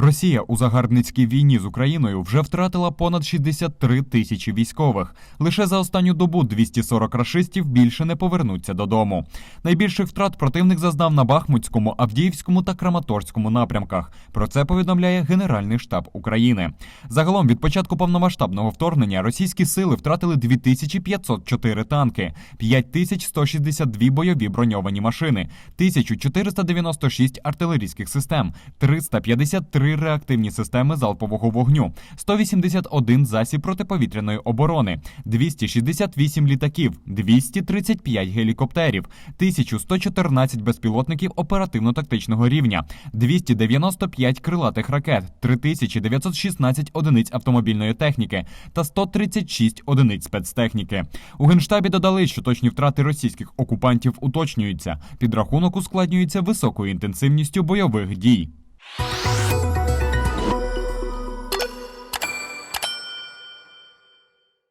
Росія у загарбницькій війні з Україною вже втратила понад 63 тисячі військових. Лише за останню добу 240 рашистів більше не повернуться додому. Найбільших втрат противник зазнав на Бахмутському, Авдіївському та Краматорському напрямках. Про це повідомляє Генеральний штаб України. Загалом від початку повномасштабного вторгнення російські сили втратили 2504 танки, 5162 бойові броньовані машини, 1496 артилерійських систем, 353 реактивні системи залпового вогню, 181 засіб протиповітряної оборони, 268 літаків, 235 гелікоптерів, 1114 безпілотників оперативно-тактичного рівня, 295 крилатих ракет, 3916 одиниць автомобільної техніки та 136 одиниць спецтехніки. У генштабі додали, що точні втрати російських окупантів уточнюються. Підрахунок ускладнюється високою інтенсивністю бойових дій.